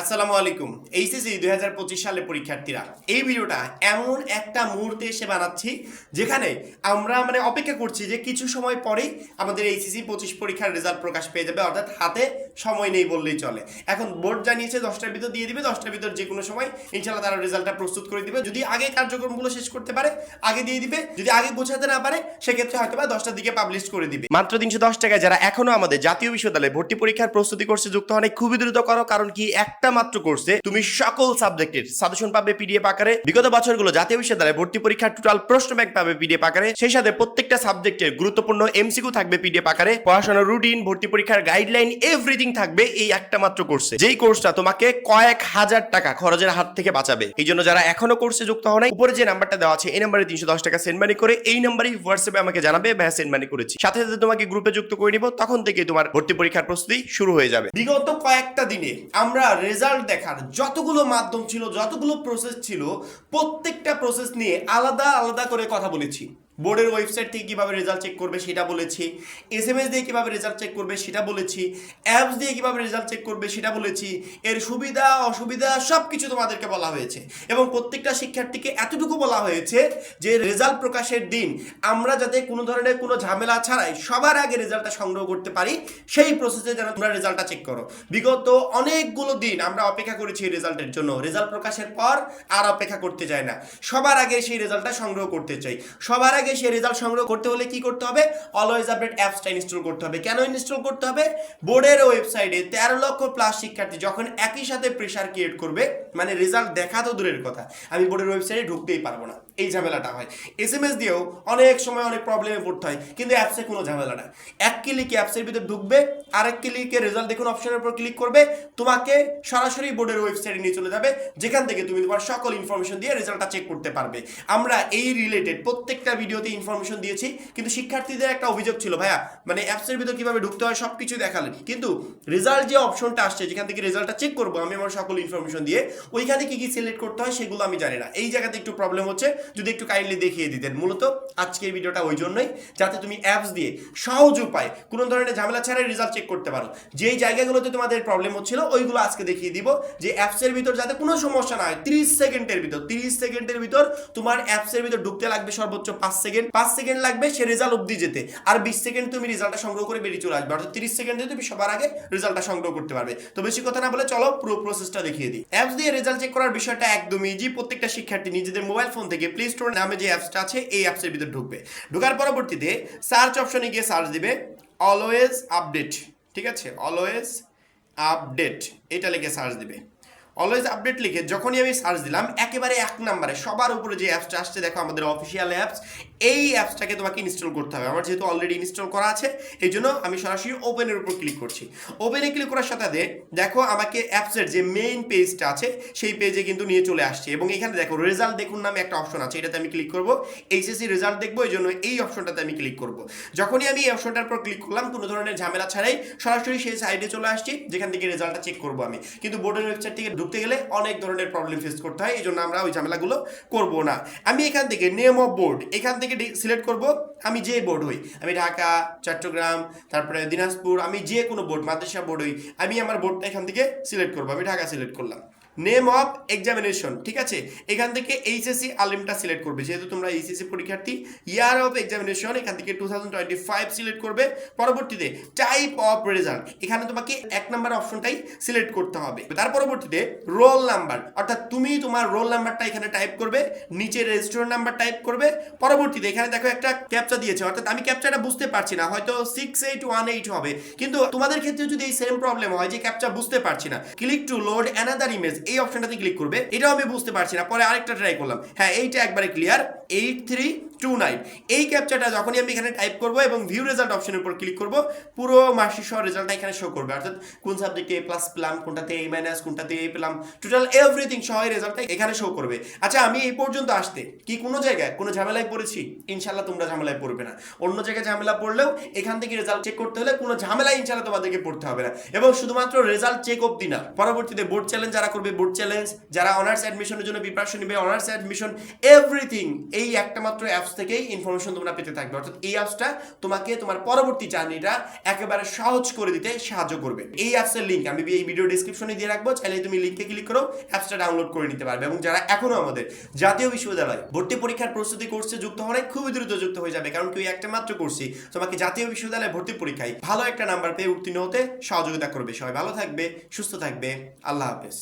আসসালামু আলাইকুম। এইচএসসি দুই হাজার পঁচিশ সালে পরীক্ষার্থীরা, এই ভিডিওটা এমন একটা মুহূর্তে এসে বানাচ্ছি, যেখানে আমরা মানে অপেক্ষা করছি যে কিছু সময় পরেই আমাদের এইচএসসি পঁচিশ পরীক্ষার রেজাল্ট প্রকাশ পেয়ে যাবে, অর্থাৎ হাতে সময় নেই বললেই চলে। এখন বোর্ড জানিয়েছে দশটার ভিতর দিয়ে দিবে, দশটার ভিতর যে কোনো সময় ইনশাল্লাহ তারা রেজাল্টটা প্রস্তুত করে দিবে। যদি আগে কার্যক্রমগুলো শেষ করতে পারে, আগে দিয়ে দিবে, যদি আগে বোঝাতে না পারে, সেক্ষেত্রে হয়তো বা দশটার দিকে পাবলিশ করে দিবে। মাত্র তিনশো দশ টাকায় যারা এখনও আমাদের জাতীয় বিশ্ববিদ্যালয়ে ভর্তি পরীক্ষার প্রস্তুতি করছে যুক্ত হন খুবই দ্রুত করো, কারণ কি একটা মাত্র কোর্সে তুমি সকল সাবজেক্টের সাজেশন পাবে পিডিএফ আকারে। বিগত বছরগুলো জাতীয় বিশ্ববিদ্যালয়ে ভর্তি পরীক্ষার টোটাল প্রশ্ন ব্যাংক পাবে পিডিএফ আকারে। সেই সাথে প্রত্যেকটা সাবজেক্টের গুরুত্বপূর্ণ এমসিকিউ থাকবে পিডিএফ আকারে। পড়াশোনার রুটিন ভর্তি পরীক্ষার গাইডলাইন এভরিথিং থাকবে এই একটা মাত্র কোর্সে যেই কোর্সটা তোমাকে কয়েক হাজার টাকা খরচের হাত থেকে বাঁচাবে। এই জন্য যারা এখনও কোর্সে যুক্ত হন নাই, উপরে যে নাম্বারটা দেওয়া আছে এই নাম্বারে তিনশো দশ টাকা সেন্ড মানি করে এই নাম্বারই হোয়াটসঅ্যাপে আমাকে জানাবে ভাইয়া সেন্ড মানি করেছি। সাথে সাথে তোমাকে গ্রুপে যুক্ত করে নিব তখন থেকে তোমার ভর্তি পরীক্ষার প্রস্তুতি শুরু হয়ে যাবে। বিগত কয়েকটা দিনে আমরা রেজাল্ট দেখার যতগুলো মাধ্যম ছিল, যতগুলো প্রসেস ছিল, প্রত্যেকটা প্রসেস নিয়ে আলাদা আলাদা করে কথা বলেছি। বোর্ডের ওয়েবসাইট থেকে কীভাবে রেজাল্ট চেক করবে সেটা বলেছি এস এম এস দিয়ে কীভাবে রেজাল্ট চেক করবে সেটা বলেছি অ্যাপস দিয়ে কীভাবে রেজাল্ট চেক করবে সেটা বলেছি, এর সুবিধা, অসুবিধা সব কিছু তোমাদেরকে বলা হয়েছে। এবং প্রত্যেকটা শিক্ষার্থীকে এতটুকু বলা হয়েছে যে রেজাল্ট প্রকাশের দিন আমরা যাতে কোনো ধরনের কোনো ঝামেলা ছাড়াই সবার আগে রেজাল্টটা সংগ্রহ করতে পারি, সেই প্রসেসে যেন তোমরা রেজাল্টটা চেক করো। বিগত অনেকগুলো দিন আমরা অপেক্ষা করেছি এই রেজাল্টের জন্য। রেজাল্ট প্রকাশের পর আর অপেক্ষা করতে চাই না। সবার আগে সেই রেজাল্টটা সংগ্রহ করতে চাই। সবার আগে সেই রেজাল্ট সংগ্রহ করতে হলে কি করতে হবে? অলওয়েজ আপডেট অ্যাপসটা ইনস্টল করতে হবে। কেন ইনস্টল করতে হবে? বোর্ডের ওয়েবসাইটে তেরো লক্ষ প্লাস শিক্ষার্থী যখন একই সাথে প্রেশার ক্রিয়েট করবে মানে রেজাল্ট দেখা তো দূরের কথা, আমি বোর্ডের ওয়েবসাইটে ঢুকতেই পারব না। এই ঝামেলাটা হয়। এস এম এস দিয়েও অনেক সময় অনেক প্রবলেমে পড়তে হয়, কিন্তু অ্যাপসে কোনো ঝামেলা না। এক ক্লিকে অ্যাপসের ভিতরে ঢুকবে, আরেক ক্লিকে রেজাল্ট দেখুন অপশনের উপর ক্লিক করবে, তোমাকে সরাসরি বোর্ডের ওয়েবসাইটে নিয়ে চলে যাবে, যেখান থেকে তুমি তোমার সকল ইনফরমেশন দিয়ে রেজাল্টটা চেক করতে পারবে। আমরা এই রিলেটেড প্রত্যেকটা ভিডিওতে ইনফরমেশন দিয়েছি, কিন্তু শিক্ষার্থীদের একটা অভিযোগ ছিল, ভাইয়া মানে অ্যাপসের ভিতর কীভাবে ঢুকতে হয় সব কিছু দেখালেন। কিন্তু রেজাল্ট যে অপশনটা আসছে, যেখান থেকে রেজাল্টটা চেক করব, আমি আমার সকল ইনফরমেশন দিয়ে, ওইখানে কি কি সিলেক্ট করতে হয় সেগুলো আমি জানি না। এই জায়গাতে একটু প্রবলেম হচ্ছে, যদি একটু কাইন্ডলি দেখিয়ে দিতেন। মূলত আজকের ভিডিওটা ওই জন্যই, যাতে তুমি অ্যাপস দিয়ে সহজ উপায় কোনো ধরনের ঝামেলা ছাড়াই রেজাল্ট চেক করতে পারো। যেই জায়গাগুলোতে তোমাদের প্রবলেম হচ্ছিল, ওইগুলো আজকে দেখিয়ে দিব, যে অ্যাপসের ভিতর যাতে কোনো সমস্যা না হয়, তিরিশ সেকেন্ডের ভিতর, তিরিশ সেকেন্ডের ভিতর তোমার অ্যাপসের ভিতর ঢুকতে লাগবে সর্বোচ্চ পাঁচ পাঁচ সেকেন্ড লাগবে সে রেজাল্ট অব্দি যেতে। আর বিশ সেকেন্ড তুমি রেজাল্টটা সংগ্রহ করে বেরিয়ে চলে আসবে। অর্থাৎ তিরিশ সেকেন্ডে তুমি সবার আগে রেজাল্টটা সংগ্রহ করতে পারবে। তো বেশি কথা না বলে চলো পুরো প্রসেসটা দেখিয়ে দিই। অ্যাপস দিয়ে রেজাল্ট চেক করার বিষয়টা একদমই ইজি প্রত্যেকটা শিক্ষার্থী নিজেদের মোবাইল ফোন থেকে প্লে স্টোর নামে যে অ্যাপসটা আছে, এই অ্যাপসের ভিতরে ঢুকবে। ঢোকার পরবর্তীতে সার্চ অপশনে গিয়ে সার্চ দিবে অলওয়েজ আপডেট ঠিক আছে? অলওয়েজ আপডেট এটা লিখে সার্চ দিবে। অলওয়েজ আপডেট লিখে যখনই আমি সার্চ দিলাম, একেবারে এক নম্বরে সবার উপরে যে অ্যাপসটা আসছে, দেখো আমাদের অফিসিয়াল অ্যাপস এই অ্যাপসটাকে তোমাকে ইনস্টল করতে হবে। আমার যেহেতু অলরেডি ইনস্টল করা আছে, এই জন্য আমি সরাসরি ওপেনের উপর ক্লিক করছি। ওপেনে ক্লিক করার সাথে দেখো আমাকে অ্যাপসের যে মেইন পেজটা আছে, সেই পেজে কিন্তু নিয়ে চলে আসছে। এবং এখানে দেখো রেজাল্ট দেখুন নামে একটা অপশন আছে, এটাতে আমি ক্লিক করব। এইচএসসি রেজাল্ট দেখব, এই জন্য এই অপশনটাতে আমি ক্লিক করব। যখনই আমি এই অপশনটার উপর ক্লিক করলাম, কোনো ধরনের ঝামেলা ছাড়াই সরাসরি সেই সাইডে চলে আসছি, যেখান থেকে রেজাল্টটা চেক করব আমি। কিন্তু বোর্ডের ওয়েবসাইট থেকে ঢুকতে গেলে অনেক ধরনের প্রবলেম ফেস করতে হয় এই জন্য আমরা ওই ঝামেলাগুলো করব না। আমি এখান থেকে নেম অফ বোর্ড এখান থেকে সিলেক্ট করব। আমি যে বোর্ড হই, আমি ঢাকা, চট্টগ্রাম, তারপরে দিনাজপুর, আমি যে কোনো বোর্ড মাদ্রাসা বোর্ড হই, আমি আমার বোর্ডটা এখান থেকে সিলেক্ট করব, আমি ঢাকা সিলেক্ট করলাম। নেম অফ এক্সামিনেশন ঠিক আছে? এখান থেকে এইচএসসি আলিমটা সিলেক্ট করবে। যেহেতু তোমরা এইচএসসি পরীক্ষার্থী ইয়ার অফ এক্সামিনেশন এখান থেকে two thousand twenty five select করবে। পরবর্তীতে টাইপ অফ রেজাল্ট এখানে তোমাকে এক নাম্বার অপশনটাই সিলেক্ট করতে হবে। তার পরবর্তীতে রোল নাম্বার অর্থাৎ তুমি তোমার রোল নাম্বারটা এখানে টাইপ করবে, নিচে রেজিস্ট্রেশন নাম্বার টাইপ করবে। পরবর্তীতে এখানে দেখো একটা ক্যাপচা দিয়েছে, অর্থাৎ আমি ক্যাপচাটা বুঝতে পারছি না, হয়তো সিক্স এইট ওয়ান এইট হবে। কিন্তু তোমাদের ক্ষেত্রে যদি এই সেম প্রবলেম হয়, যে ক্যাপচা বুঝতে পারছি না click to load another image এই অপশনটাতে ক্লিক করবে। এটাও আমি বুঝতে পারছি না। পরে আরেকটা ট্রাই করলাম। হ্যাঁ এইটা একবারে clear eight three two nine এই ক্যাপচাটা যখনই আমি এখানে টাইপ করব এবং ভিউ রেজাল্ট অপশনের উপর ক্লিক করব, পুরো মাসিক সহ রেজাল্টটা এখানে শো করবে। অর্থাৎ কোন সাবজেক্টে এ প্লাস পেলাম, কোনটাতে এ মাইনাস কোনটাতে এ পেলাম টোটাল এভরিথিং সহ রেজাল্টটা এখানে শো করবে। আচ্ছা আমি এই পর্যন্ত আসতে কি কোনো জায়গায় কোনো ঝামেলায় পড়েছি? ইনশাল্লাহ তোমরা ঝামেলায় পড়বে না। অন্য জায়গায় ঝামেলা পড়লেও এখান থেকে রেজাল্ট চেক করতে হলে কোনো ঝামেলা ইনশাল্লাহ তোমাদেরকে পড়তে হবে না। এবং শুধুমাত্র রেজাল্ট চেক অবধি না, পরবর্তীতে বোর্ড চ্যালেঞ্জ যারা করবে বোর্ড চ্যালেঞ্জ যারা অনার্স অ্যাডমিশনের জন্য প্রিপারেশন নেবে অনার্স অ্যাডমিশন এভরিথিং এই একটা মাত্র অ্যাপস থেকেই ইনফরমেশন তোমরা পেতে থাকবে। অর্থাৎ এই অ্যাপসটা তোমাকে তোমার পরবর্তী জার্নিটা একেবারে সহজ করে দিতে সাহায্য করবে। এই অ্যাপসের লিঙ্ক আমি এই ভিডিও ডিসক্রিপশনে দিয়ে রাখব, চাইলে তুমি লিঙ্কে ক্লিক করো অ্যাপসটা ডাউনলোড করে নিতে পারবে। এবং যারা এখনও আমাদের জাতীয় বিশ্ববিদ্যালয় ভর্তি পরীক্ষার প্রস্তুতি কোর্সে যুক্ত হওয়ার খুবই দ্রুত যুক্ত হয়ে যাবে, কারণ তুই একটা মাত্র কোর্সই তোমাকে জাতীয় বিশ্ববিদ্যালয়ে ভর্তি পরীক্ষায় ভালো একটা নাম্বার পেয়ে উত্তীর্ণ হতে সহযোগিতা করবে। সবাই ভালো থাকবে, সুস্থ থাকবে। আল্লাহ হাফেজ।